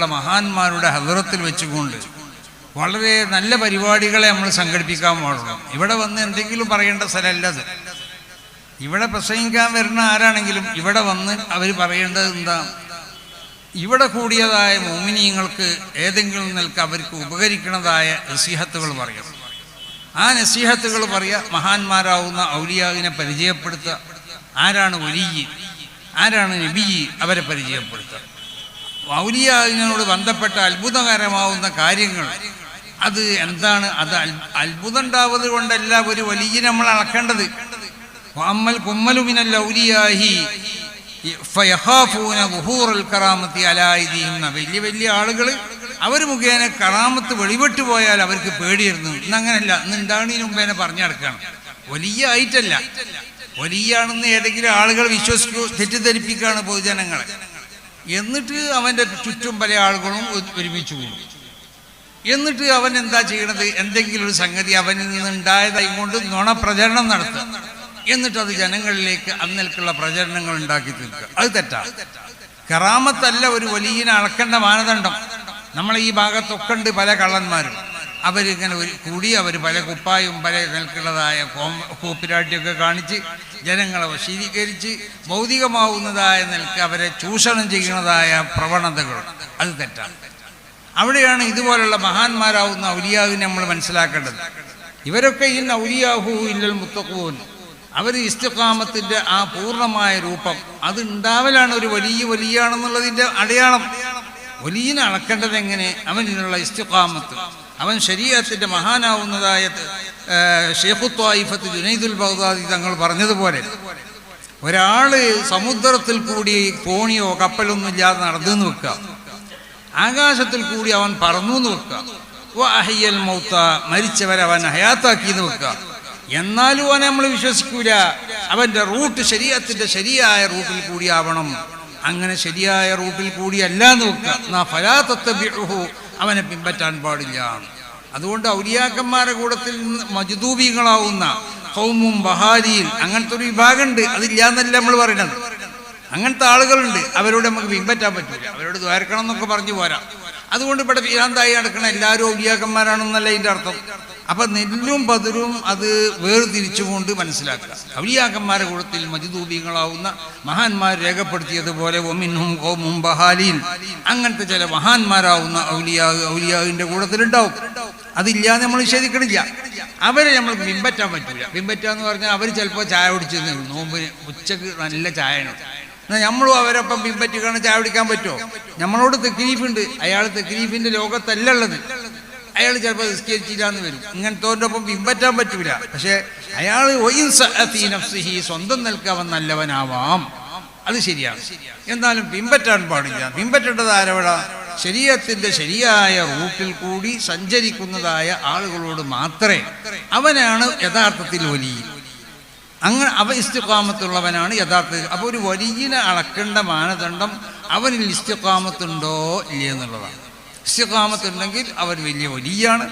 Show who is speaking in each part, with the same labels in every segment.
Speaker 1: പോലുള്ള മഹാന്മാരുടെ ഹദറത്തിൽ വെച്ചുകൊണ്ട് വളരെ നല്ല പരിപാടികളെ നമ്മൾ സംഘടിപ്പിക്കാൻ പാടുള്ളൂ. ഇവിടെ വന്ന് എന്തെങ്കിലും പറയേണ്ട സ്ഥലമല്ല അത്. ഇവിടെ പ്രസംഗിക്കാൻ വരുന്ന ആരാണെങ്കിലും ഇവിടെ വന്ന് അവർ പറയേണ്ടത് എന്താ? ഇവിടെ കൂടിയതായ മോമിനിയങ്ങൾക്ക് ഏതെങ്കിലും നിലയ്ക്ക് അവർക്ക് ഉപകരിക്കുന്നതായ നസീഹത്തുകൾ പറയാം. ആ നസീഹത്തുകൾ പറയുക മഹാന്മാരാവുന്ന ഔലിയാവിനെ പരിചയപ്പെടുത്തുക. ആരാണ് ഒലിയി ആരാണ് നബിയി? അവരെ പരിചയപ്പെടുത്തുക. ഔലിയാവിനോട് ബന്ധപ്പെട്ട അത്ഭുതകരമാവുന്ന കാര്യങ്ങൾ. അത് എന്താണ്? അത് അത്ഭുതം ഉണ്ടാവുന്നത് കൊണ്ടല്ല ഒരു വലിയ നമ്മൾ അളക്കേണ്ടത്. അമ്മൽ കുമ്മലുമിനൽ ഔലിയാഹി വലിയ വലിയ ആളുകൾ അവർ മുഖേന കറാമത്ത് വെളിപെട്ടു പോയാൽ അവർക്ക് പേടിയിരുന്നു ഇന്ന് അങ്ങനല്ല ഇന്ന് ഉണ്ടാകുന്നതിന് മുമ്പ് തന്നെ പറഞ്ഞു നടക്കണം. വലിയ ആണെന്ന് ഏതെങ്കിലും ആളുകൾ വിശ്വസിക്കൂ തെറ്റിദ്ധരിപ്പിക്കുകയാണ് പൊതുജനങ്ങളെ. എന്നിട്ട് അവന്റെ ചുറ്റും പല ആളുകളും ഒരുമിച്ച് കൂടും. എന്നിട്ട് അവൻ എന്താ ചെയ്യണത്? എന്തെങ്കിലും ഒരു സംഗതി അവനിൽ നിന്ന് ഉണ്ടായതായി കൊണ്ട് നുണ പ്രചരണം നടത്തുക. എന്നിട്ട് അത് ജനങ്ങളിലേക്ക് അന്നൽക്കുള്ള പ്രചരണങ്ങൾ ഉണ്ടാക്കി തീർക്കുക. അത് തെറ്റാ. കറാമത്തല്ല ഒരു വലിയ അളക്കേണ്ട മാനദണ്ഡം. നമ്മളെ ഈ ഭാഗത്തൊക്കെ ഉണ്ട് പല കള്ളന്മാരും. അവരിങ്ങനെ ഒരു കൂടി അവർ പല കുപ്പായും പല നിൽക്കുന്നതായ കോപ്പിരാട്ടിയൊക്കെ കാണിച്ച് ജനങ്ങളെ വശീകരിച്ച് ഭൗതികമാവുന്നതായ നിലയ്ക്ക് അവരെ ചൂഷണം ചെയ്യുന്നതായ പ്രവണതകൾ. അത് തെറ്റാണ്. അവിടെയാണ് ഇതുപോലുള്ള മഹാന്മാരാവുന്ന ഔലിയാവിനെ നമ്മൾ മനസ്സിലാക്കേണ്ടത്. ഇവരൊക്കെ ഈ ഔലിയാഹു ഇല്ലൽ മുത്തക്കൂൻ അവർ ഇസ്തിഖാമത്തിന്റെ ആ പൂർണമായ രൂപം. അത് ഉണ്ടാവലാണ് ഒരു വലിയ വലിയാണെന്നുള്ളതിന്റെ അടയാളം. വലിയനെ അളക്കേണ്ടത് എങ്ങനെ അവനിലുള്ള ഇസ്തിഖാമത്ത്. അവൻ ശരീരത്തിന്റെ മഹാനാവുന്നതായ ഷെയ്ഖുത്വായിഫത്ത് ജുനൈദുൽ ബഗ്ദാദി തങ്ങൾ പറഞ്ഞതുപോലെ ഒരാൾ സമുദ്രത്തിൽ കൂടി തോണിയോ കപ്പലൊന്നും ഇല്ലാതെ നടന്നു വെക്കുക. ആകാശത്തിൽ കൂടി അവൻ പറന്നു എന്ന് വെക്കുക. ഓ അഹയ്യൽ മൗത്ത മരിച്ചവരെ അവൻ ഹയാത്താക്കി എന്ന് വെക്കുക. എന്നാലും അവനെ നമ്മൾ വിശ്വസിക്കൂല. അവന്റെ റൂട്ട് ശരീരത്തിന്റെ ശരിയായ റൂട്ടിൽ കൂടി ആവണം. അങ്ങനെ ശരിയായ റൂട്ടിൽ കൂടിയല്ല എന്ന് വെക്കുക. അവനെ പിൻപറ്റാൻ പാടില്ല. അതുകൊണ്ട് ഔലിയാക്കന്മാരുടെ കൂടത്തിൽ നിന്ന് മജുദൂബികളാവുന്ന ഹൗമും ബഹാരിയിൽ അങ്ങനത്തെ ഒരു വിഭാഗമുണ്ട്. അതില്ലാന്നല്ല നമ്മൾ പറയുന്നത് അങ്ങനത്തെ ആളുകളുണ്ട്. അവരോട് നമുക്ക് പിൻപറ്റാൻ പറ്റില്ല അവരോട് ദ്വാരക്കണം എന്നൊക്കെ പറഞ്ഞു പോരാ. അതുകൊണ്ട് ഇവിടെ ഭീരാന്തായി നടക്കണ എല്ലാവരും ഔലിയാക്കന്മാരാണെന്നല്ല ഇതിന്റെ അർത്ഥം? അപ്പൊ നെല്ലും പതിരും അത് വേർതിരിച്ചുകൊണ്ട് മനസ്സിലാക്കുക. ഔലിയാക്കന്മാരുടെ കൂടത്തിൽ മജിദൂബികളാവുന്ന മഹാന്മാർ രേഖപ്പെടുത്തിയതുപോലെ ഒമിന്നും കോമും ബഹാലിയും അങ്ങനത്തെ ചില മഹാന്മാരാവുന്ന ഔലിയാ ഔലിയാവിന്റെ കൂട്ടത്തിലുണ്ടാവും. അതില്ലാതെ നമ്മൾ നിഷേധിക്കണില്ല. അവരെ നമ്മൾ പിൻപറ്റാൻ പറ്റില്ല പിൻപറ്റാന്ന് പറഞ്ഞാൽ അവർ ചിലപ്പോൾ ചായ കുടിച്ചെന്ന് നോമ്പിന് ഉച്ചയ്ക്ക് നല്ല ചായയാണ്. എന്നാൽ നമ്മളും അവരൊപ്പം പിൻപറ്റിക്കാണ് ചായ കുടിക്കാൻ പറ്റുമോ? നമ്മളോട് തെക്കിനീഫുണ്ട് അയാൾ തെക്രീഫിന്റെ ലോകത്തല്ല ഉള്ളത്. അയാൾ ചിലപ്പോൾ നിസ്കരിച്ചില്ലാന്ന് വരും. ഇങ്ങനെ ഒപ്പം പിൻപറ്റാൻ പറ്റൂല. പക്ഷെ അയാൾ സ്വന്തം നിൽക്കാവൻ നല്ലവനാവാം. അത് ശരിയാണ് എന്നാലും പിൻപറ്റാൻ പാടില്ല. പിൻപറ്റേണ്ടത് ആരവിടെ? ശരീരത്തിന്റെ ശരിയായ റൂട്ടിൽ കൂടി സഞ്ചരിക്കുന്നതായ ആളുകളോട് മാത്രമേ അവനാണ് യഥാർത്ഥത്തിൽ വലിയ അങ്ങനെ അവ ഇസ്തുക്കാമത്തുള്ളവനാണ് യഥാർത്ഥ അപ്പോൾ ഒരു വലിയ അളക്കേണ്ട മാനദണ്ഡം അവനിൽ ഇസ്തുക്കാമത്തുണ്ടോ ഇല്ലേ എന്നുള്ളതാണ് ഇസ്തിഖാമത്തുണ്ടെങ്കിൽ അവൻ വലിയ വലിയാണ്.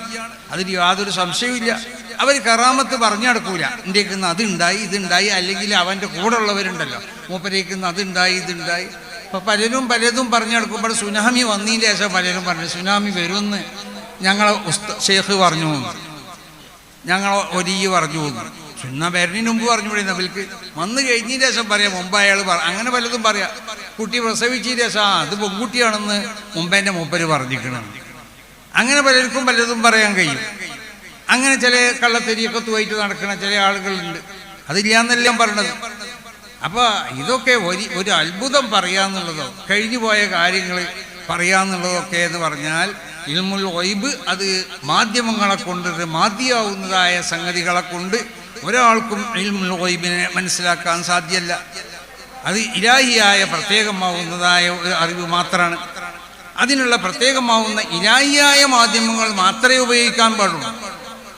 Speaker 1: അതിൽ യാതൊരു സംശയവുമില്ല. അവർ കറാമത്ത് പറഞ്ഞു നടക്കൂല ഇന്ത്യക്കുന്ന അതുണ്ടായി ഇതുണ്ടായി. അല്ലെങ്കിൽ അവന്റെ കൂടെ ഉള്ളവരുണ്ടല്ലോ മൂപ്പരേക്കുന്ന അതുണ്ടായി ഇതുണ്ടായി. അപ്പം പലരും പലതും പറഞ്ഞു നടക്കുമ്പോൾ സുനാമി വന്നതിന് ശേഷം പലരും പറഞ്ഞു സുനാമി വരുമെന്ന് ഞങ്ങളെ ഉസ്ത ഷേഖ് പറഞ്ഞു ഞങ്ങളെ ഒലിയ പറഞ്ഞു പോകുന്നു വരണിന് മുമ്പ് പറഞ്ഞു വിടുന്ന വിൽക്ക്. വന്നു കഴിഞ്ഞതിന് ശേഷം പറയാം മുമ്പ് അയാൾ പറ അങ്ങനെ പലതും പറയാം. കുട്ടി പ്രസവിച്ചതിന് ശേഷം ആ അത് പെൺകുട്ടിയാണെന്ന് മുമ്പേന്റെ മൂപ്പര് പറഞ്ഞിരിക്കണം. അങ്ങനെ പലർക്കും പലതും പറയാൻ കഴിയും. അങ്ങനെ ചില കള്ളത്തെരിയൊക്കെ തുവായിട്ട് നടക്കുന്ന ചില ആളുകളുണ്ട്. അതില്ലാന്നെല്ലാം പറഞ്ഞത്. അപ്പൊ ഇതൊക്കെ ഒരു ഒരു അത്ഭുതം പറയാന്നുള്ളതോ കഴിഞ്ഞു പോയ കാര്യങ്ങൾ പറയാന്നുള്ളതൊക്കെ എന്ന് പറഞ്ഞാൽ ഇൽമുൽ ഒയ്ബ് അത് മാധ്യമങ്ങളെ കൊണ്ട് മാധ്യമാവുന്നതായ സംഗതികളെ കൊണ്ട് ഒരാൾക്കും ഇൽമുൽ ഗൈബിനെ മനസ്സിലാക്കാൻ സാധ്യല്ല. അത് ഇലാഹിയായ പ്രത്യേകമാവുന്നതായ ഒരു അറിവ് മാത്രമാണ് അതിനുള്ള പ്രത്യേകമാവുന്ന ഇലാഹിയായ മാധ്യമങ്ങൾ മാത്രമേ ഉപയോഗിക്കാൻ പാടുള്ളൂ.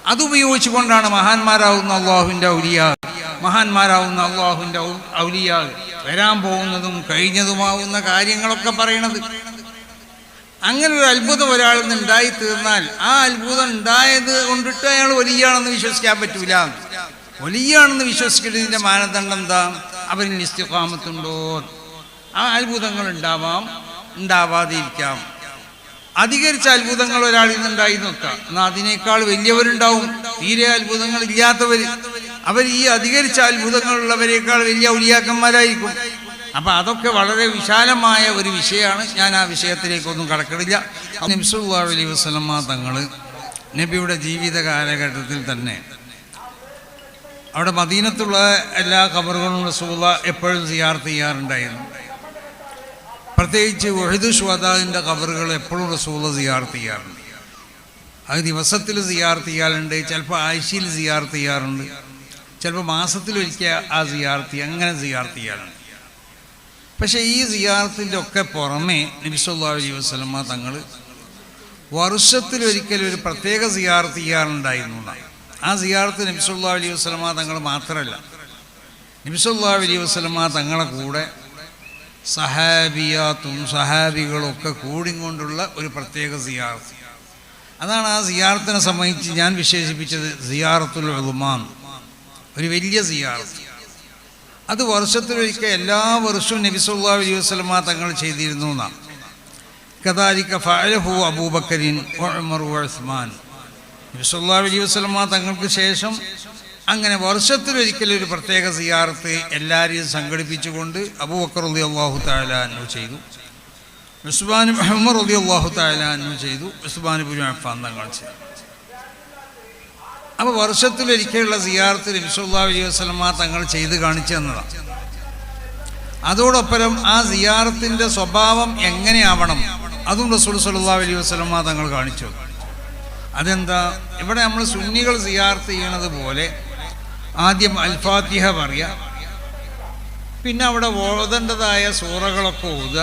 Speaker 1: അതുപയോഗിച്ചുകൊണ്ടാണ് മഹാന്മാരാവുന്ന അള്ളാഹുവിന്റെ ഔലിയാ മഹാന്മാരാവുന്ന അള്ളാഹുവിന്റെ ഔലിയാ വരാൻ പോകുന്നതും കഴിഞ്ഞതുമാവുന്ന കാര്യങ്ങളൊക്കെ പറയണത്. അങ്ങനെ ഒരു അത്ഭുതം ഒരാളിൽ നിന്ന് ഉണ്ടായി തീർന്നാൽ ആ അത്ഭുതം ഉണ്ടായത് കൊണ്ടിട്ട് അയാൾ വലിയാണെന്ന് വിശ്വസിക്കാൻ പറ്റൂല. വലിയാണെന്ന് വിശ്വസിക്കുന്നതിന്റെ മാനദണ്ഡം എന്താ? അവരിൽ നിസ്തിഫാമത്തുണ്ടോ ആ അത്ഭുതങ്ങൾ ഉണ്ടാവാം ഉണ്ടാവാതിരിക്കാം. അധികരിച്ച അത്ഭുതങ്ങൾ ഒരാളിൽ നിന്നുണ്ടായി നോക്കാം. എന്നാൽ അതിനേക്കാൾ വലിയവരുണ്ടാവും. തീരെ അത്ഭുതങ്ങൾ ഇല്ലാത്തവർ അവർ ഈ അധികരിച്ച അത്ഭുതങ്ങളുള്ളവരെക്കാൾ വലിയ ഉലിയാക്കന്മാരായിരിക്കും അപ്പം അതൊക്കെ വളരെ വിശാലമായ ഒരു വിഷയമാണ്. ഞാൻ ആ വിഷയത്തിലേക്കൊന്നും കടക്കണില്ല. നിംസു അലൈഹി വസ്ലമ തങ്ങൾ നബിയുടെ ജീവിത കാലഘട്ടത്തിൽ തന്നെ അവിടെ മദീനത്തുള്ള എല്ലാ ഖബറുകളും റസൂല എപ്പോഴും സിയാർത്ത് ചെയ്യാറുണ്ടായിരുന്നു. പ്രത്യേകിച്ച് ഒഴുതു ഷ്വദാവിന്റെ ഖബറുകൾ എപ്പോഴും റസൂല സിയാർത്ത് ചെയ്യാറുണ്ട്. അത് ദിവസത്തിൽ സിയാർത്ത് ചെയ്യാറുണ്ട് ചിലപ്പോൾ ആഴ്ചയിൽ സിയാർത്ത് ചെയ്യാറുണ്ട് ചിലപ്പോൾ മാസത്തിലൊരിക്കൽ ആ സിയാർത്തി അങ്ങനെ സിയാർത്ത് ചെയ്യാറുണ്ട്. പക്ഷേ ഈ സിയാർത്തിന്റെ ഒക്കെ പുറമെ നബിസ്വല്ലാ അലൈഹി വസ്ലമ തങ്ങൾ വർഷത്തിലൊരിക്കലും ഒരു പ്രത്യേക സിയാർത്ത് ചെയ്യാറുണ്ടായിരുന്നു എന്നാണ്. ആ സിയാർത്ത് നബിസ്വല്ലാ അലൈഹി വസ്ലമ തങ്ങൾ മാത്രമല്ല. നബിസ്വല്ലാ അലൈഹി വസ്ലമ തങ്ങളെ കൂടെ സഹാബിയാത്തും സഹാബികളൊക്കെ ഒക്കെ കൂടിക്കൊണ്ടുള്ള ഒരു പ്രത്യേക സിയാർത്ത് അതാണ് ആ സിയാർത്തിനെ സംബന്ധിച്ച് ഞാൻ വിശേഷിപ്പിച്ചത് സിയാറത്തുൽ ഉളുമാൻ ഒരു വലിയ സിയാർത്ത് അത് വർഷത്തിലൊരിക്കൽ എല്ലാ വർഷവും നബിസുല്ലാ വലിയ അലൈഹി വസല്ലമ തങ്ങൾ ചെയ്തിരുന്നു എന്നാണ്. കദാലിക ഫഅലഹു അബൂബക്കറിൻ ഉമർ ഉസ്മാൻ. നബി സല്ലല്ലാഹു അലൈഹി വസല്ലമ തങ്ങൾക്ക് ശേഷം അങ്ങനെ വർഷത്തിലൊരിക്കലൊരു പ്രത്യേക സിയാർത്ത് എല്ലാവരെയും സംഘടിപ്പിച്ചുകൊണ്ട് അബൂബക്കർ റളി അള്ളാഹു താലാനു ചെയ്തു. ഉസ്മാൻ ഉമർ റളി അള്ളാഹു താലാനു ചെയ്തു. ഉസ്മാൻ ബിൻ അഫ്ഫാൻ തങ്ങൾ ചെയ്തു. അപ്പോൾ വർഷത്തിലൊരിക്കലുള്ള സിയാർത്ത് നബിസുല്ലാ അലൈഹി വസ്ലമ തങ്ങൾ ചെയ്ത് കാണിച്ചു തന്നതാണ് അതോടൊപ്പം ആ സിയാറത്തിന്റെ സ്വഭാവം എങ്ങനെയാവണം അതും റസൂൽ സല്ലാ അലൈഹി വസ്ലമ തങ്ങൾ കാണിച്ചു അതെന്താ? ഇവിടെ നമ്മൾ സുന്നികൾ സിയാർത്ത് ചെയ്യണത് പോലെ ആദ്യം അൽഫാത്തിഹ പറയുക പിന്നെ അവിടെ ഓതേണ്ടതായ സൂറകളൊക്കെ ഓതുക.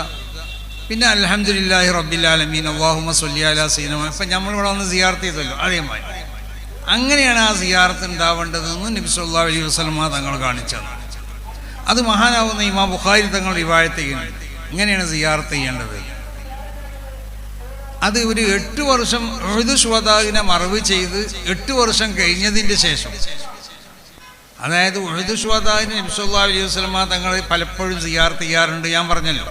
Speaker 1: പിന്നെ അലഹമുല്ലാഹി റബ്ബിലാലമീൻ അള്ളാഹുമ സൊല്ലിയാല സീനമ ഇപ്പം നമ്മളിവിടെ വന്ന് സിയാർത്ത് ചെയ്തല്ലോ അതേമാതിരി. അങ്ങനെയാണ് ആ സിയാർത്ത് ഉണ്ടാവേണ്ടതെന്ന് നബി അലി അലൈഹി വസ്ലമ തങ്ങൾ കാണിച്ചത്. അത് മഹാനാവുന്ന ഇമാ ബുഖാരി തങ്ങൾ റിവായത്ത് ഇങ്ങനെയാണ് സിയാർത്ത് ചെയ്യേണ്ടത്. അത് ഒരു എട്ട് വർഷം ഉഴുതു ശ്വതാവിനെ മറവ് ചെയ്ത് എട്ട് വർഷം കഴിഞ്ഞതിന്റെ ശേഷം. അതായത് ഉഴുതു ശ്വതാവിന് നബി സല്ലാ അലൈഹി വസ്ലമ തങ്ങളെ പലപ്പോഴും സിയാർത്ത് ചെയ്യാറുണ്ട് ഞാൻ പറഞ്ഞല്ലോ.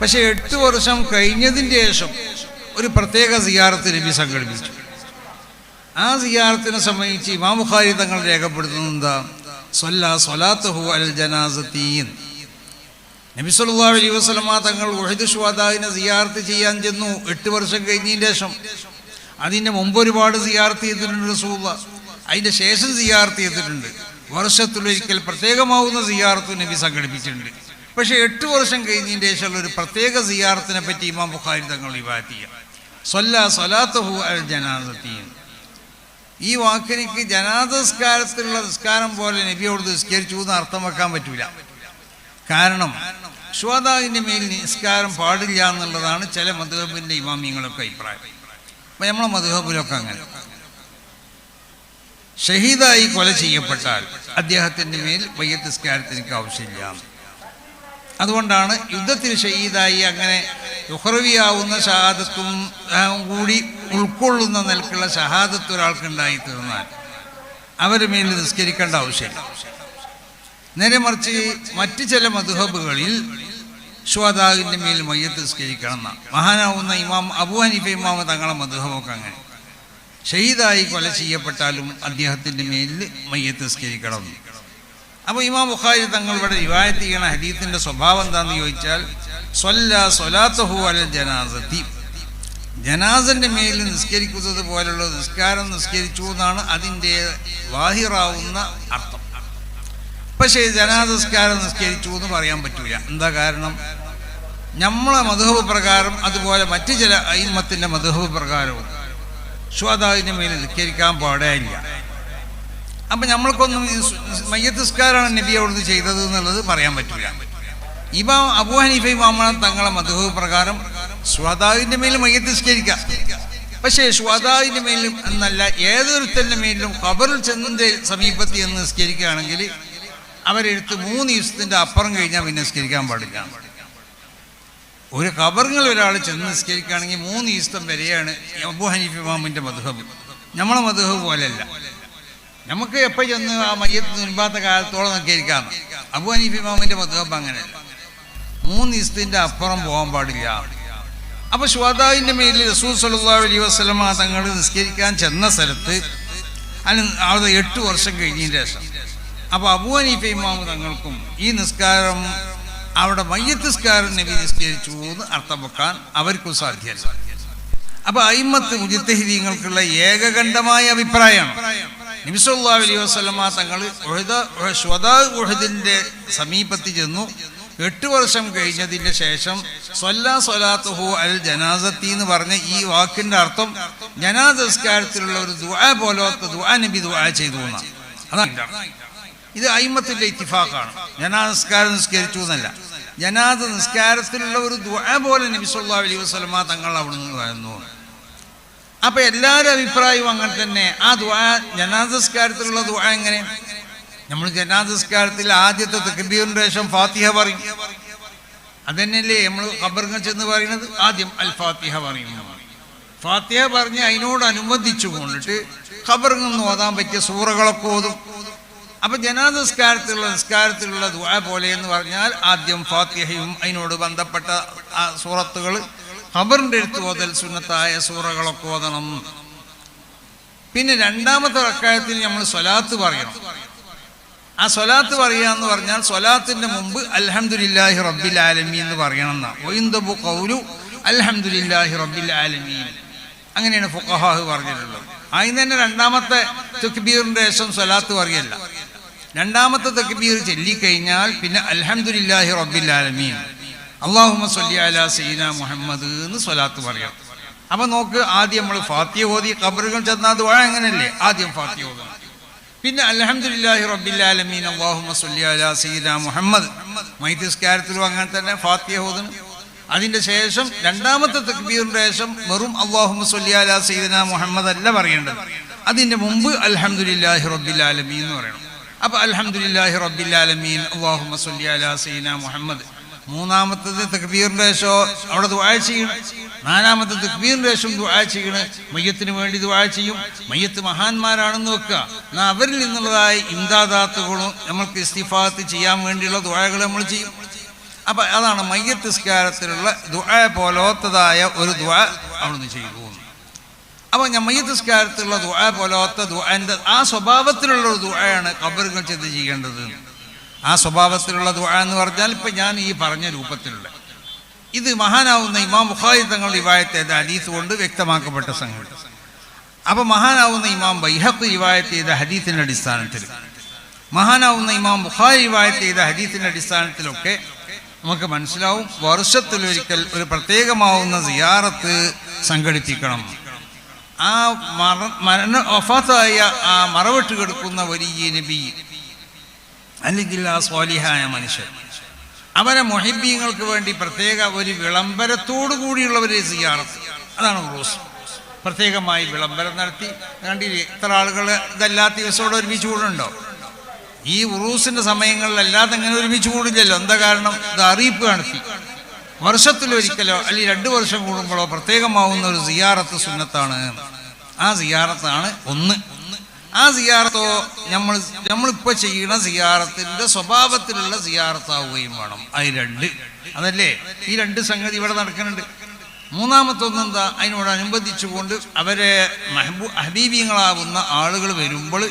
Speaker 1: പക്ഷേ എട്ട് വർഷം കഴിഞ്ഞതിന്റെ ശേഷം ഒരു പ്രത്യേക സിയാറത്ത് നബി സംഘടിപ്പിച്ചു. ആ സിയാറത്തിനെ സംബന്ധിച്ച് ഇമാമുഖാരി തങ്ങൾ രേഖപ്പെടുത്തുന്നത് എന്താ? സൊല്ല സ്വലാത്തഹു അൽ ജനാസത്തീൻ നബി സല്ലല്ലാഹു അലൈഹി വസല്ലമ തങ്ങൾ വഹിദ് ഷുവാദാവിനെ സിയാർത്ത് ചെയ്യാൻ ചെന്നു. എട്ട് വർഷം കഴിഞ്ഞതിന് ശേഷം അതിന്റെ മുമ്പ് ഒരുപാട് സിയാർത്ത് ചെയ്തിട്ടുണ്ട് റസൂള്ള അതിന്റെ ശേഷം സിയാർത്ത് ചെയ്തിട്ടുണ്ട്. വർഷത്തിലൊരിക്കൽ പ്രത്യേകമാവുന്ന സിയാർത്ത് നബി സംഘടിപ്പിച്ചിട്ടുണ്ട്. പക്ഷേ എട്ട് വർഷം കഴിഞ്ഞതിന് ശേഷമുള്ള ഒരു പ്രത്യേക സിയാർത്തിനെ പറ്റി ഇമാം ബുഖാരി തങ്ങൾ വിവാദ ചെയ്യാം. സൊല്ല സൊലാത്തഹു അൽ ജനാസത്തീൻ ഈ വാക്കിനിക്ക് ജനാദസ്കാരത്തിലുള്ള നിസ്കാരം പോലെ നബിയോട് നിസ്കരിച്ചു എന്ന് അർത്ഥം വെക്കാൻ പറ്റൂല. കാരണം ശ്വാതാവിന്റെ മേൽ നിസ്കാരം പാടില്ല എന്നുള്ളതാണ് ചില മധുഹബിന്റെ ഇമാമിങ്ങളൊക്കെ അഭിപ്രായം. അപ്പം നമ്മളെ മധുഹബിലൊക്കെ അങ്ങനെ. ഷഹീദായി കൊല ചെയ്യപ്പെട്ടാൽ അദ്ദേഹത്തിന്റെ മേൽ വയ്യത്ത് നിസ്കാരത്തിനൊക്കെ ആവശ്യമില്ല. അതുകൊണ്ടാണ് യുദ്ധത്തിൽ ഷഹീദായി അങ്ങനെ ദുഹറവിയാവുന്ന ഷഹാദത്തും കൂടി ഉൾക്കൊള്ളുന്ന നിലക്കുള്ള ഒരാൾക്ക് ഉണ്ടായി തീർന്നാൽ അവരുടെ മേൽ നിസ്കരിക്കേണ്ട ആവശ്യമില്ല. നേരെ മറിച്ച് മറ്റ് ചില മധുഹബുകളിൽ ഷുവാദാവിന്റെ മേൽ മയ്യത്ത് നിസ്കരിക്കണം എന്നാണ് മഹാനാവുന്ന ഇമാം അബു ഹനീഫ ഇമാമ തങ്ങളെ മധുഹബൊക്കെ അങ്ങനെ. ഷഹീദായി കൊല ചെയ്യപ്പെട്ടാലും അദ്ദേഹത്തിന്റെ മേലിൽ മയ്യത്ത് നിസ്കരിക്കണം അപ്പോൾ ഇമാം ബുഖാരി തങ്ങളുടെ റിവായത്ത് ചെയ്യണ ഹരീത്തിന്റെ സ്വഭാവം എന്താണെന്ന് ചോദിച്ചാൽ സ്വല്ല സ്വലാത്തഹു അല ജനാസത്തി. ജനാസന്റെ മേലിൽ നിസ്കരിക്കുന്നത് പോലുള്ള നിസ്കാരം നിസ്കരിച്ചു എന്നാണ് അതിന്റെ വാഹിറാവുന്ന അർത്ഥം. പക്ഷേ ജനാസസ്കാരം നിസ്കരിച്ചു എന്ന് പറയാൻ പറ്റൂല. എന്താ കാരണം? നമ്മളെ മധുഹബ് പ്രകാരം അതുപോലെ മറ്റ് ചില അയിമത്തിന്റെ മധുഹബ് പ്രകാരവും ശ്വാതാവിന്റെ മേൽ നിസ്കരിക്കാൻ പാടില്ല അപ്പം നമ്മൾക്കൊന്നും മയ്യത്ത് നിസ്കാരമാണ് നബി അവിടുന്ന് ചെയ്തത് എന്നുള്ളത് പറയാൻ പറ്റൂല. ഇമാം അബു ഹനീഫ തങ്ങളെ മധുഹബ് പ്രകാരം ശ്വാതാവിന്റെ മേലും മയ്യത്ത് നിസ്കരിക്കാം പക്ഷേ ശ്വാതാവിന്റെ മേലും എന്നല്ല ഏതൊരുത്തന്റെ മേലും ഖബറിൽ ചെന്നിന്റെ സമീപത്ത് എന്ന് നിസ്കരിക്കുകയാണെങ്കിൽ അവരെടുത്ത് മൂന്ന് ദിവസത്തിന്റെ അപ്പുറം കഴിഞ്ഞാൽ പിന്നെ നിസ്കരിക്കാൻ പാടില്ല. ഒരു കബറുകൾ ഒരാൾ ചെന്ന് നിസ്കരിക്കുകയാണെങ്കിൽ മൂന്ന് ദിവസം വരെയാണ് അബു ഹനീഫ് ഇമാമിന്റെ മധുഹബ് നമ്മളെ മധുഹബ് പോലെയല്ല. നമുക്ക് എപ്പോൾ ചെന്ന് ആ മയ്യത്ത് മുൻപാത്ത കാലത്തോളം നിസ്കരിക്കാം. അബു ഹനീഫ് ഇമാമിന്റെ മധുഹബ് അങ്ങനെയല്ല. മൂന്ന് ദിവസത്തിന്റെ അപ്പുറം പോകാൻ പാടില്ല. അപ്പോൾ ശ്വാതാവിന്റെ മേലിൽ റസൂൽ സല്ലല്ലാഹു അലൈഹി വസ്ലമ തങ്ങൾ നിസ്കരിക്കാൻ ചെന്ന സ്ഥലത്ത് അതിന് അവിടെ എട്ട് വർഷം കഴിഞ്ഞതിന് ശേഷം അപ്പോൾ അബൂ മാമു തങ്ങൾക്കും ഈ നിസ്കാരം അവിടെ മയ്യത്തിസ്കാരം നബി നിസ്കരിച്ചു എന്ന് അർത്ഥം വെക്കാൻ അവർക്കും സാധ്യമല്ല അപ്പൊ അയിമത്ത് മുജിത്തഹിദീങ്ങൾക്കുള്ള ഏകകണ്ഠമായ അഭിപ്രായമാണ് നിമിസല്ലാ അലൈഹി വസ്ലമ തങ്ങൾ ഉഹദിന്റെ സമീപത്ത് ചെന്നു. എട്ട് വർഷം കഴിഞ്ഞതിന് ശേഷം സ്വല്ലാ സ്വലാത്തുഹു അൽ ജനാസത്തി എന്ന് പറഞ്ഞ ഈ വാക്കിന്റെ അർത്ഥം ജനാസസ്കാരത്തിലുള്ള ഒരു ദുആ പോലത്തെ ദുആ നബി ദുആ ചെയ്തു എന്നാണ്. അതാണ്. ഇത് അയിമത്തിന്റെ ഇത്തിഫാക്കാണ് ജനാസസ്കാരം നിസ്കരിച്ചു എന്നല്ല. ജനാദ നിസ്കാരത്തിലുള്ള ഒരു പോലെ നബി സല്ലല്ലാഹു അലൈഹി വസ്ലമ തങ്ങൾ അവിടെ നിന്ന് വരുന്നു അപ്പൊ എല്ലാവരും അഭിപ്രായവും അങ്ങനെ തന്നെ. ആ ദുആ ജനാദസ്കാരത്തിലുള്ള ദുആ എങ്ങനെ? നമ്മൾ ജനാദസ്കാരത്തിൽ ആദ്യത്തെ തക്ബീറിന്റെ ശേഷം ഫാത്തിഹ പറയും. അതന്നെയല്ലേ നമ്മൾ ഖബറിങ്ങൾ ചെന്ന് പറയുന്നത്? ആദ്യം അൽ ഫാത്തിഹ പറയും. ഫാത്തിഹ പറഞ്ഞ് അതിനോട് അനുബന്ധിച്ചു കൊണ്ടിട്ട് ഖബറിൽ ഓതാൻ പറ്റിയ സൂറകളൊക്കെ ഓതും. അപ്പൊ ജനാദസ്കാരത്തിലുള്ള നിസ്കാരത്തിലുള്ള ദുആ പോലെ എന്ന് പറഞ്ഞാൽ ആദ്യം ഫാത്തിഹയും അതിനോട് ബന്ധപ്പെട്ട സൂറത്തുകൾ ഖബറിന്റെ അടുത്ത് ഓതൽ സുന്നത്തായ സൂറകളൊക്കെ ഓതണം. പിന്നെ രണ്ടാമത്തെ അക്കാര്യത്തിൽ നമ്മൾ സ്വലാത്ത് പറയണം. ആ സ്വലാത്ത് പറയുക എന്ന് പറഞ്ഞാൽ സ്വലാത്തിന്റെ മുമ്പ് അൽഹംദുലില്ലാഹി റബ്ബിൽ ആലമീൻ എന്ന് പറയണം എന്നാ ഒയിന്തബു കൗലു അൽഹംദുലില്ലാഹി റബ്ബിൽ ആലമീൻ. അങ്ങനെയാണ് ഫുഖഹാഹ് പറഞ്ഞിട്ടുള്ളത്. അതിന് തന്നെ രണ്ടാമത്തെ തുക്ബീറിന്റെ ശേഷം സ്വലാത്ത് പറയല്ല. രണ്ടാമത്തെ തക്ബീർ ചൊല്ലിക്കഴിഞ്ഞാൽ പിന്നെ അലഹമുല്ലാഹി റബ്ബിൽ ആലമീൻ അള്ളാഹുമ്മ സല്ലി അലാ സീന മുഹമ്മദ് എന്ന് സ്വലാത്ത് പറയാം. അപ്പൊ നോക്ക് ആദ്യം നമ്മൾ ഫാത്തിയ ഓതി കബറുകൾ ചെന്നാൽ ദുആ അങ്ങനല്ലേ ആദ്യം ഫാത്തിയ ഓതണം പിന്നെ അലഹമുല്ലാഹി റബ്ബിൽ ആലമീൻ സ്വല്ലി അലാ സയ്യിദന മുഹമ്മദ്. മൈതിസ്കാരത്തിലും അങ്ങനെ തന്നെ ഫാത്തിയ ഓതണം അതിന്റെ ശേഷം രണ്ടാമത്തെ തക്ബീറിന്റെ ശേഷം വെറും അല്ലാഹുമ്മ സ്വല്ലി അലാ സയ്യിദന മുഹമ്മദ് അല്ല പറയേണ്ടത്. അതിന്റെ മുമ്പ് അലഹമുല്ലാഹി റബ്ബിൽ ആലമീൻ എന്ന് പറയണം. അപ്പൊ അലഹമുല്ലാഹി റബ്ബിൽ ആലമീൻ. അല്ലാഹുമ്മ സ്വല്ലി അലാ മുഹമ്മദ്. മൂന്നാമത്തത് തക്ബീറിന്റെ ശേഷം അവിടെ ദുആ ചെയ്യണം നാലാമത്തെ തക്ബീറിന്റെ ശേഷം ദുആ ചെയ്യണം. മയ്യത്തിന് വേണ്ടി ദുആ ചെയ്യും. മയ്യത്ത് മഹാന്മാരാണെന്ന് വെക്കുക. എന്നാൽ അവരിൽ നിന്നുള്ളതായ ഇംദാദാത്തുകളും നമ്മൾക്ക് ഇസ്തിഫാത്ത് ചെയ്യാൻ വേണ്ടിയുള്ള ദുആകൾ നമ്മൾ ചെയ്യും. അപ്പൊ അതാണ് മയ്യത്ത് സ്കാരത്തിലുള്ള ദുആ പോലോത്തതായ ഒരു ദുആ അവിടുന്ന് ചെയ്തു അപ്പൊ ഞാൻ മയ്യത്ത് സ്കാരത്തിലുള്ള ദുആ പോലത്തെ ദുആന്റെ ആ സ്വഭാവത്തിലുള്ള ഒരു ദുആയാണ് കബറുകൾ ചെന്ന് ചെയ്യേണ്ടത്. ആ സ്വഭാവത്തിലുള്ള ദുആ എന്ന് പറഞ്ഞാൽ ഇപ്പൊ ഞാൻ ഈ പറഞ്ഞ രൂപത്തിലുള്ള. ഇത് മഹാനാവുന്ന ഇമാം ബുഖാരി തങ്ങൾ റിവായത്ത് ഹദീസ് കൊണ്ട് വ്യക്തമാക്കപ്പെട്ട സംഗതി. അപ്പോൾ മഹാനാവുന്ന ഇമാം ബൈഹക്ക് റിവായത്ത് ചെയ്ത ഹദീസിന്റെ അടിസ്ഥാനത്തിൽ. മഹാനാവുന്ന ഇമാം ബുഖാരി റിവായത്ത് ചെയ്ത ഹദീസിന്റെ അടിസ്ഥാനത്തിലൊക്കെ നമുക്ക് മനസ്സിലാവും വർഷത്തിലൊരിക്കൽ ഒരു പ്രത്യേകമാവുന്ന സിയാറത്ത് സംഘടിപ്പിക്കണം. ആ മറ മരണ ഒഫാത്തായ ആ മറവിട്ട് കിടക്കുന്ന വലിയ നബി അല്ലെങ്കിൽ ആ സ്വാലിഹായ മനുഷ്യൻ. അവരെ മൊഹിബീങ്ങൾക്ക് വേണ്ടി പ്രത്യേക ഒരു വിളംബരത്തോടു കൂടിയുള്ളവരെ സിയാറത്ത്. അതാണ് ഉറൂസ് പ്രത്യേകമായി വിളംബരം നടത്തി. കണ്ടില്ലേ ഇത്ര ആളുകൾ ഇതല്ലാത്ത ദിവസത്തോടെ ഒരുമിച്ച് കൂടുന്നുണ്ടോ? ഈ ഉറൂസിന്റെ സമയങ്ങളിലല്ലാതെ ഇങ്ങനെ ഒരുമിച്ച് കൂടില്ലല്ലോ എന്താ കാരണം? ഇത് അറിയിപ്പ് നടത്തി വർഷത്തിലൊരിക്കലോ അല്ലെങ്കിൽ രണ്ടു വർഷം കൂടുമ്പോഴോ പ്രത്യേകമാവുന്ന ഒരു സിയാറത്ത് സുന്നത്താണ്. ആ സിയാറത്താണ് ഒന്ന്. ആ സിയാറത്തോ നമ്മൾ നമ്മളിപ്പോൾ ചെയ്യുന്ന സിയാറത്തിന്റെ സ്വഭാവത്തിലുള്ള സിയാറത്താവുകയും വേണം. അത് രണ്ട്. അതല്ലേ? ഈ രണ്ട് സംഗതി ഇവിടെ നടക്കുന്നുണ്ട്. മൂന്നാമത്തൊന്ന് എന്താ അതിനോടനുബന്ധിച്ചുകൊണ്ട് അവരെ മെഹബൂ ഹബീബിങ്ങളാവുന്ന ആളുകൾ വരുമ്പോൾ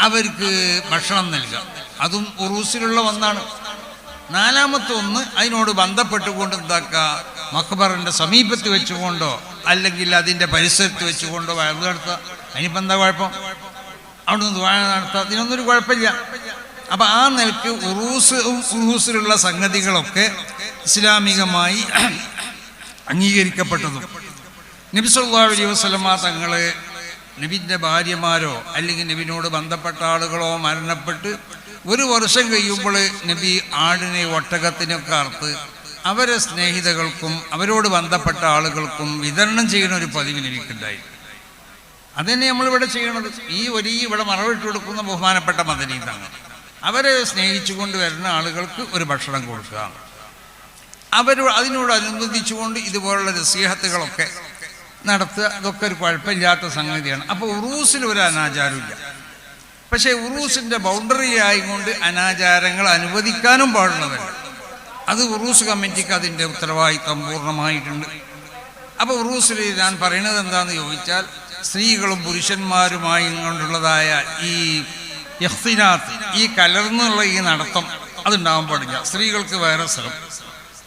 Speaker 1: അവർക്ക് ഭക്ഷണം നൽകുക അതും ഉറൂസിലുള്ള ഒന്നാണ്. നാലാമത്തെ ഒന്ന് അതിനോട് ബന്ധപ്പെട്ടുകൊണ്ട് എന്താക്കുക മക്ബറിന്റെ സമീപത്ത് വെച്ചുകൊണ്ടോ അല്ലെങ്കിൽ അതിന്റെ പരിസരത്ത് വെച്ചുകൊണ്ടോ വഴക്ക് നടത്തുക അതിനിപ്പോൾ എന്താ കുഴപ്പം? അവിടെ നിന്ന് ദ്വാര നടത്തുക അതിനൊന്നൊരു കുഴപ്പമില്ല. അപ്പൊ ആ നിലയ്ക്ക് ഉറൂസ് ഉറൂസിലുള്ള സംഗതികളൊക്കെ ഇസ്ലാമികമായി അംഗീകരിക്കപ്പെട്ടതും. നബി സല്ലല്ലാഹു അലൈഹി വസല്ലമ തങ്ങളെ നബിന്റെ ഭാര്യമാരോ അല്ലെങ്കിൽ നബിനോട് ബന്ധപ്പെട്ട ആളുകളോ മരണപ്പെട്ട് ഒരു വർഷം കഴിയുമ്പോൾ നബി ആടിനെ ഒട്ടകത്തിനൊക്കെ അർത്ത് അവരെ സ്നേഹിതകൾക്കും അവരോട് ബന്ധപ്പെട്ട ആളുകൾക്കും വിതരണം ചെയ്യുന്ന ഒരു പതിവ് എനിക്കുണ്ടായി. അതന്നെ നമ്മളിവിടെ ചെയ്യണത്. ഈ ഒരു ഇവിടെ മറവിട്ട് കൊടുക്കുന്ന ബഹുമാനപ്പെട്ട മദനീതാണ് അവരെ സ്നേഹിച്ചുകൊണ്ട് വരുന്ന ആളുകൾക്ക് ഒരു ഭക്ഷണം കൊടുക്കുക. അവർ അതിനോടനുബന്ധിച്ചുകൊണ്ട് ഇതുപോലുള്ള രസീഹത്തുകളൊക്കെ നടത്തുക അതൊക്കെ ഒരു കുഴപ്പമില്ലാത്ത സംഗതിയാണ്. അപ്പോൾ ഉറൂസിൽ ഒരു അനാചാരമില്ല. പക്ഷേ ഉറൂസിന്റെ ബൗണ്ടറി ആയിക്കൊണ്ട് അനാചാരങ്ങൾ അനുവദിക്കാനും പാടുള്ളതല്ല. അത് ഉറൂസ് കമ്മിറ്റിക്ക് അതിന്റെ ഉത്തരവാദിത്തം പൂർണമായിട്ടുണ്ട്. അപ്പോൾ ഉറൂസിൽ ഞാൻ പറയുന്നത് എന്താണെന്ന് ചോദിച്ചാൽ സ്ത്രീകളും പുരുഷന്മാരുമായി കൊണ്ടുള്ളതായ ഈ യഹ്തിനാത്ത് ഈ കലർന്നുള്ള ഈ നടത്തം അതുണ്ടാവാൻ പാടില്ല. സ്ത്രീകൾക്ക് വേറെ സ്ഥലം.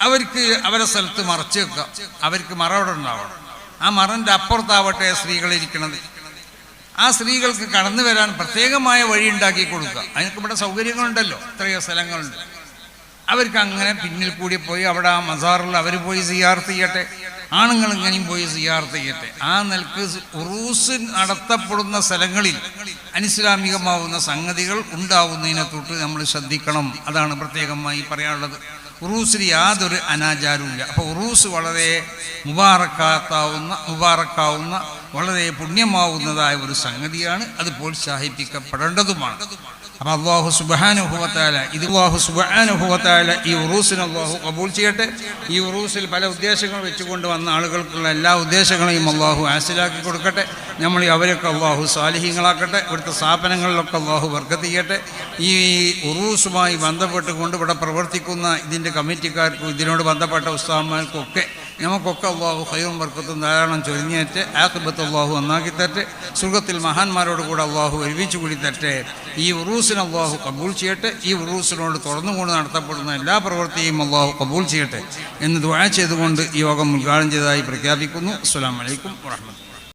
Speaker 1: അവർക്ക് അവരെ സ്ഥലത്ത് മറച്ചു വെക്കുക. അവർക്ക് മറ അവിടെ ഉണ്ടാവണം. ആ മറന്റെ അപ്പുറത്താവട്ടെ സ്ത്രീകളിരിക്കണത് ആ സ്ത്രീകൾക്ക് കടന്നു വരാൻ പ്രത്യേകമായ വഴി ഉണ്ടാക്കി കൊടുക്കുക. അതിനൊക്കെ ഇവിടെ സൗകര്യങ്ങളുണ്ടല്ലോ. എത്രയോ സ്ഥലങ്ങളുണ്ട്. അവർക്ക് അങ്ങനെ പിന്നിൽ കൂടി പോയി അവിടെ ആ മസാറിൽ അവർ പോയി സിയാർത്ത് ചെയ്യട്ടെ. ആണുങ്ങൾ ഇങ്ങനെയും പോയി സിയാർത്ത് ചെയ്യട്ടെ. ആ നിലയ്ക്ക് ഉറൂസ് നടത്തപ്പെടുന്ന സ്ഥലങ്ങളിൽ അനിസ്ലാമികമാവുന്ന സംഗതികൾ ഉണ്ടാവുന്നതിനെ തൊട്ട് നമ്മൾ ശ്രദ്ധിക്കണം. അതാണ് പ്രത്യേകമായി പറയാനുള്ളത്. ഉറൂസിൽ യാതൊരു അനാചാരവുമില്ല. അപ്പോൾ ഉറൂസ് വളരെ മുബാറക്കാത്താവുന്ന മുബാറക്കാവുന്ന വളരെ പുണ്യമാവുന്നതായ ഒരു സംഗതിയാണ്. അത് പ്രോത്സാഹിപ്പിക്കപ്പെടേണ്ടതുമാണ് അപ്പൊ അള്ളാഹു സുബാനുഭവത്താല ഇത് അള്ളാഹു സുബാനുഭവത്താല ഈ ഉറൂസിന് അള്ളാഹു കബൂൾ ചെയ്യട്ടെ. ഈ ഉറൂസിൽ പല ഉദ്ദേശങ്ങൾ വെച്ചുകൊണ്ട് വന്ന ആളുകൾക്കുള്ള എല്ലാ ഉദ്ദേശങ്ങളെയും അള്ളാഹു ആസിലാക്കി കൊടുക്കട്ടെ. നമ്മൾ അവരൊക്കെ അള്ളാഹു സാലിഹ്യങ്ങളാക്കട്ടെ ഇവിടുത്തെ സ്ഥാപനങ്ങളിലൊക്കെ അള്ളാഹു വർക്കത്ത് ചെയ്യട്ടെ. ഈ ഉറൂസുമായി ബന്ധപ്പെട്ടുകൊണ്ട് ഇവിടെ പ്രവർത്തിക്കുന്ന ഇതിന്റെ കമ്മിറ്റിക്കാർക്കും ഇതിനോട് ബന്ധപ്പെട്ട ഉസ്താവന്മാർക്കും ഒക്കെ നമുക്കൊക്കെ അള്ളാഹു ഹൈറും വർക്കത്തും ധാരാളം ചൊരിഞ്ഞേറ്റ് ആക്കിബത്ത് അള്ളാഹു നന്നാക്കി തരട്ടെ സുഖത്തിൽ മഹാന്മാരോട് കൂടെ അള്ളാഹു ഒരുമിച്ച് കൂടി തരട്ടെ ഈ ഉറൂസിന് അള്ളാഹു കബൂൾ ചെയ്യട്ടെ. ഈ ഉറൂസിനോട് തുറന്നുകൊണ്ട് നടത്തപ്പെടുന്ന എല്ലാ പ്രവൃത്തിയും അള്ളാഹു കബൂൾ ചെയ്യട്ടെ എന്ന് ദുആ ചെയ്തുകൊണ്ട് യോഗം ഉദ്ഘാടനം ചെയ്തതായി പ്രഖ്യാപിക്കുന്നു. അസ്സാം വലൈക്കും വറഹ്മത്തുള്ളാഹി